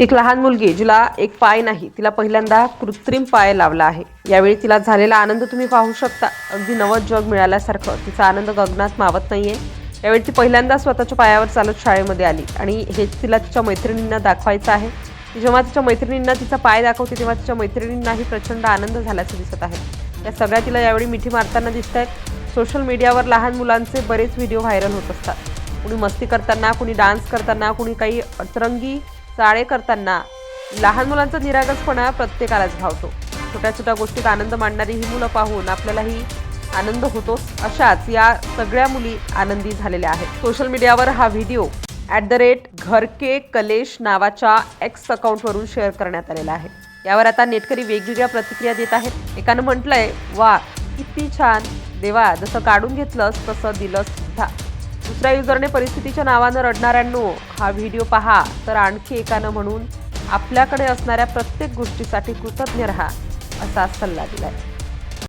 एक लहान मुलगी जिला एक पाय नाही तिला पहिल्यांदा कृत्रिम पाय लावला आहे. यावेळी तिला झालेला आनंद तुम्ही पाहू शकता. अगदी नवं जग मिळाल्यासारखं तिचा आनंद गगनात मावत नाहीये. यावेळी ती पहिल्यांदा स्वतःच्या पायावर चालत शाळेमध्ये आली आणि हेच तिला तिच्या मैत्रिणींना दाखवायचं आहे. जेव्हा तिच्या मैत्रिणींना तिचा पाय दाखवते तेव्हा तिच्या मैत्रिणींनाही प्रचंड आनंद झाल्याचं दिसत आहे. या सगळ्या तिला यावेळी मिठी मारताना दिसत आहेत सोशल मीडियावर लहान मुलांचे बरेच व्हिडिओ व्हायरल होत असतात. कुणी मस्ती करताना कुणी डान्स करताना कुणी काही अतरंगी चाळे करताना लहान मुलांचा निरागसपणा प्रत्येकालाच भावतो. छोट्या छोट्या गोष्टीत आनंद मांडणारी ही मुलं पाहून आपल्यालाही आनंद होतो अशाच या सगळ्या मुली आनंदी झालेल्या आहेत. सोशल मीडियावर हा व्हिडिओ ॲट द रेट घरके कलेश नावाच्या एक्स अकाउंटवरून शेअर करण्यात आलेला आहे. यावर आता नेटकरी वेगवेगळ्या प्रतिक्रिया देत आहेत. एकानं म्हटलंय वा किती छान. देवा जसं काढून घेतलंस तसं दिलंस सुद्धा. दुसऱ्या युजरने परिस्थितीच्या नावानं रडणाऱ्यांनो हा व्हिडिओ पहा. तर आणखी एकानं म्हणून आपल्याकडे असणाऱ्या प्रत्येक गोष्टीसाठी कृतज्ञ राहा असा सल्ला दिलाय.